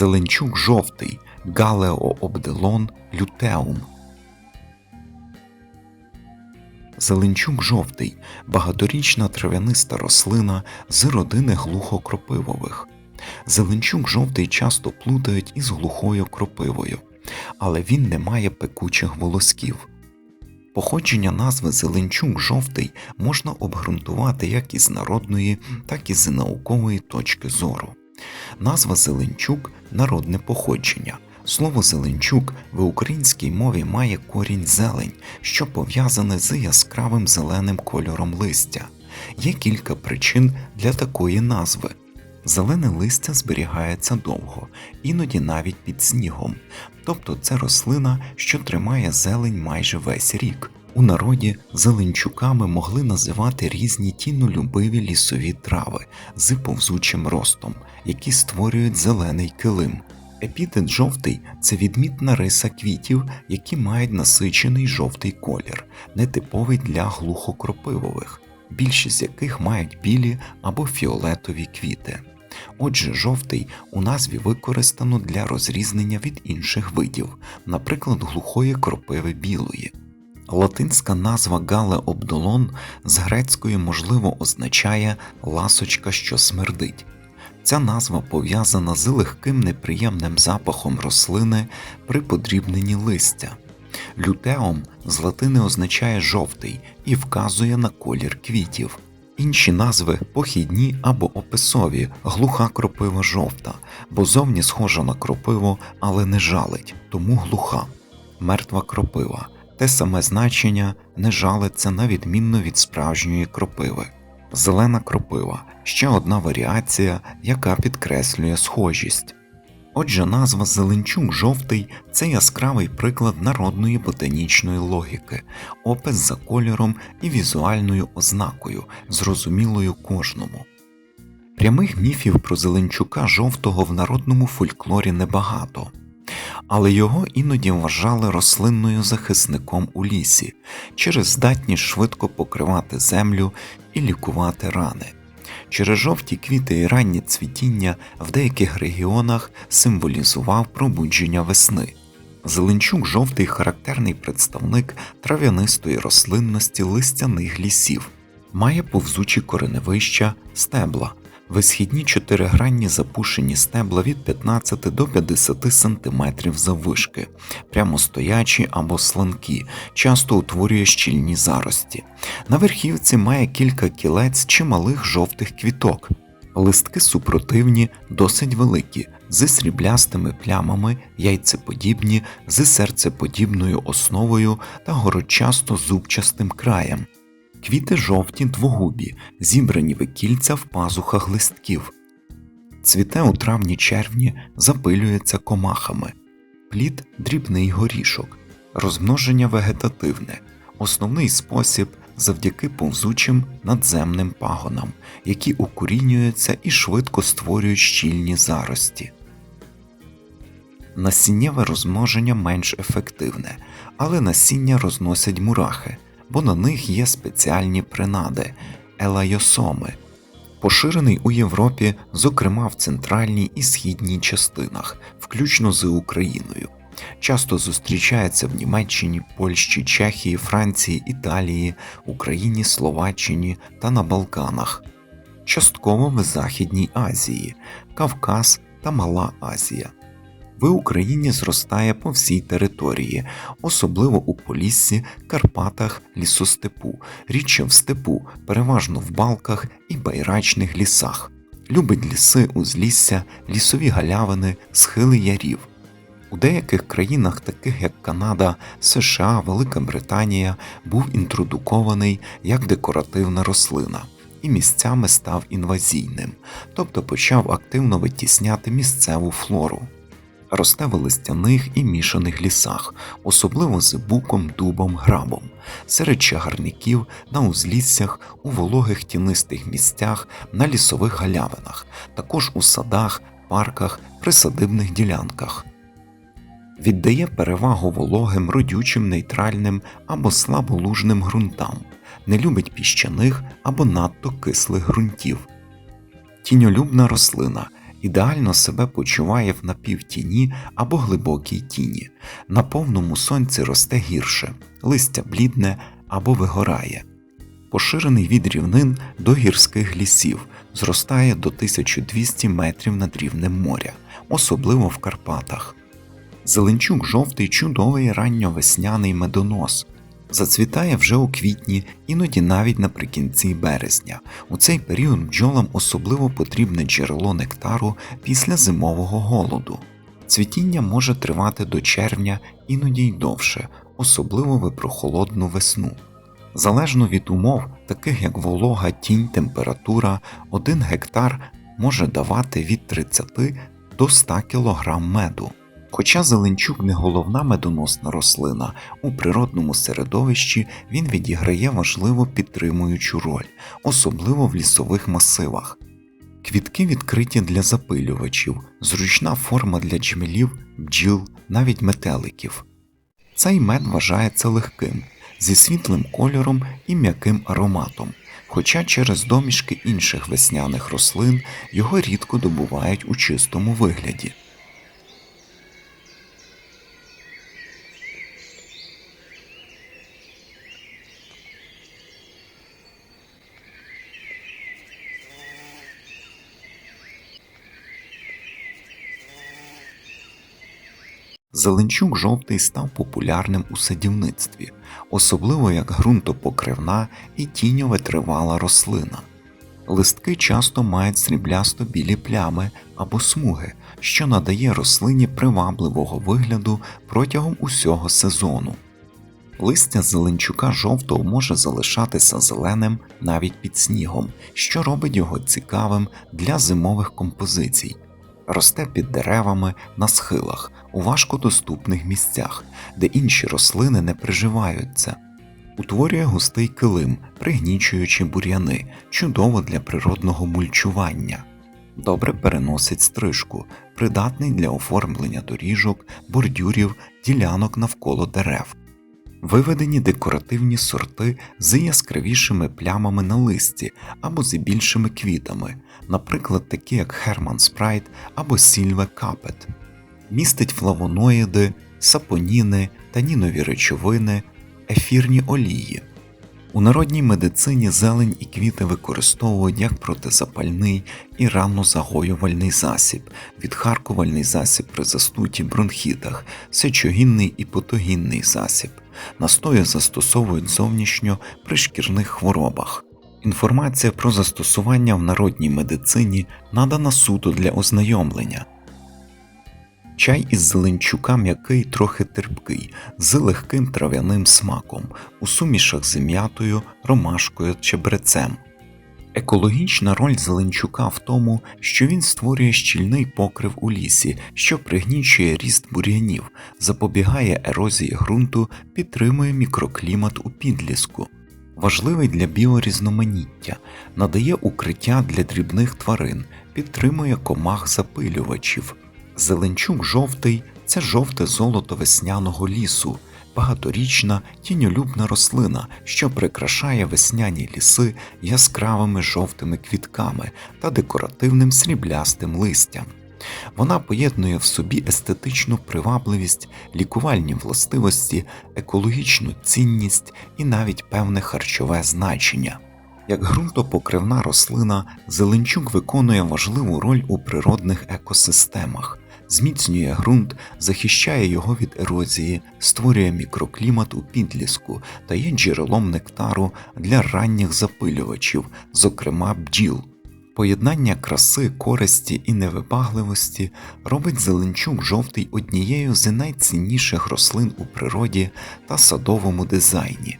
Зеленчук жовтий Галеообделон лютеум. Зеленчук жовтий багаторічна трав'яниста рослина з родини глухокропивових. Зеленчук жовтий часто плутають із глухою кропивою, але він не має пекучих волосків. Походження назви Зеленчук жовтий можна обґрунтувати як із народної, так і з наукової точки зору. Назва Зеленчук народне походження. Слово Зеленчук в українській мові має корінь зелень, що пов'язане з яскравим зеленим кольором листя. Є кілька причин для такої назви. Зелене листя зберігається довго, іноді навіть під снігом, тобто це рослина, що тримає зелень майже весь рік. У народі зеленчуками могли називати різні тінолюбиві лісові трави з повзучим ростом, які створюють зелений килим. Епітет жовтий це відмітна риса квітів, які мають насичений жовтий колір, нетиповий для глухокропивових, більшість з яких мають білі або фіолетові квіти. Отже, жовтий у назві використано для розрізнення від інших видів, наприклад, глухої кропиви білої. Латинська назва Гале обдолон з грецької можливо означає ласочка, що смердить. Ця назва пов'язана з легким неприємним запахом рослини при подрібненні листя. Лютеум з латини означає жовтий і вказує на колір квітів. Інші назви похідні або описові, глуха кропива жовта, бо зовні схожа на кропиву, але не жалить, тому глуха, мертва кропива. Те саме значення не жалиться на відмінно від справжньої кропиви. Зелена кропива ще одна варіація, яка підкреслює схожість. Отже, назва Зеленчук жовтий це яскравий приклад народної ботанічної логіки, опис за кольором і візуальною ознакою, зрозумілою кожному. Прямих міфів про Зеленчука жовтого в народному фольклорі небагато, але його іноді вважали рослинною захисником у лісі через здатність швидко покривати землю і лікувати рани. Через жовті квіти і раннє цвітіння в деяких регіонах символізував пробудження весни. Зеленчук жовтий характерний представник трав'янистої рослинності листяних лісів, має повзучі кореневища, стебла, висхідні чотиригранні запушені стебла від 15 до 50 см заввишки, прямостоячі або сланкі, часто утворює щільні зарості. На верхівці має кілька кілець чи малих жовтих квіток. Листки супротивні, досить великі, зі сріблястими плямами, яйцеподібні, з серцеподібною основою та горочасто зубчастим краєм. Квіти жовті двогубі, зібрані в кільця в пазухах листків. Цвіте у травні червні запилюється комахами, плід дрібний горішок, розмноження вегетативне, основний спосіб завдяки повзучим надземним пагонам, які укорінюються і швидко створюють щільні зарості. Насіннєве розмноження менш ефективне, але насіння розносять мурахи бо на них є спеціальні принади елайосоми, поширений у Європі, зокрема в центральній і східній частинах, включно з Україною. Часто зустрічається в Німеччині, Польщі, Чехії, Франції, Італії, Україні, Словаччині та на Балканах, частково в Західній Азії, Кавказ та Мала Азія в Україні зростає по всій території, особливо у Поліссі, Карпатах, лісостепу, рідше в степу, переважно в балках і байрачних лісах. Любить ліси, узлісся, лісові галявини, схили ярів. У деяких країнах, таких як Канада, США, Велика Британія, був інтродукований як декоративна рослина і місцями став інвазійним, тобто почав активно витісняти місцеву флору росте в листяних і мішаних лісах, особливо з буком, дубом, грабом, серед чагарників, на узліссях, у вологих тінистих місцях, на лісових галявинах, також у садах, парках, присадибних ділянках. Віддає перевагу вологим, родючим, нейтральним або слаболужним ґрунтам, не любить піщаних або надто кислих ґрунтів. Тіньолюбна рослина Ідеально себе почуває в напівтіні або глибокій тіні. На повному сонці росте гірше, листя блідне або вигорає. Поширений від рівнин до гірських лісів, зростає до 1200 метрів над рівнем моря, особливо в Карпатах. Зеленчук жовтий чудовий ранньовесняний медонос. Зацвітає вже у квітні, іноді навіть наприкінці березня. У цей період бджолам особливо потрібне джерело нектару після зимового голоду. Цвітіння може тривати до червня, іноді й довше, особливо в прохолодну весну. Залежно від умов, таких як волога, тінь, температура, 1 гектар може давати від 30 до 100 кг меду. Хоча зеленчук не головна медоносна рослина, у природному середовищі він відіграє важливо підтримуючу роль, особливо в лісових масивах. Квітки відкриті для запилювачів, зручна форма для джмелів, бджіл, навіть метеликів. Цей мед вважається легким, зі світлим кольором і м'яким ароматом, хоча через домішки інших весняних рослин його рідко добувають у чистому вигляді. Зеленчук жовтий став популярним у садівництві, особливо як ґрунтопокривна і тіньове тривала рослина. Листки часто мають сріблясто білі плями або смуги, що надає рослині привабливого вигляду протягом усього сезону. Листя зеленчука жовтого може залишатися зеленим навіть під снігом, що робить його цікавим для зимових композицій росте під деревами на схилах у важкодоступних місцях, де інші рослини не приживаються. Утворює густий килим, пригнічуючи бур'яни, чудово для природного мульчування. Добре переносить стрижку, придатний для оформлення доріжок, бордюрів, ділянок навколо дерев. Виведені декоративні сорти з яскравішими плямами на листі або з більшими квітами, наприклад, такі як Herman Sprite або Silve Capet. Містить флавоноїди, сапоніни, танінові речовини, ефірні олії. У народній медицині зелень і квіти використовують як протизапальний і раннозагоювальний засіб, відхаркувальний засіб при застуті бронхітах, сечогінний і потогінний засіб. Настої застосовують зовнішньо при шкірних хворобах. Інформація про застосування в народній медицині надана суто для ознайомлення. Чай із зеленчука м'який трохи терпкий, з легким трав'яним смаком, у сумішах з м'ятою, ромашкою чебрецем. Екологічна роль зеленчука в тому, що він створює щільний покрив у лісі, що пригнічує ріст бур'янів, запобігає ерозії ґрунту, підтримує мікроклімат у підліску. Важливий для біорізноманіття, надає укриття для дрібних тварин, підтримує комах запилювачів. Зеленчук жовтий це жовте золото весняного лісу, багаторічна тіньолюбна рослина, що прикрашає весняні ліси яскравими жовтими квітками та декоративним сріблястим листям. Вона поєднує в собі естетичну привабливість, лікувальні властивості, екологічну цінність і навіть певне харчове значення. Як ґрунтопокривна рослина, зеленчук виконує важливу роль у природних екосистемах, зміцнює ґрунт, захищає його від ерозії, створює мікроклімат у підліску та є джерелом нектару для ранніх запилювачів, зокрема бджіл. Поєднання краси, користі і невибагливості робить зеленчук жовтий однією з найцінніших рослин у природі та садовому дизайні.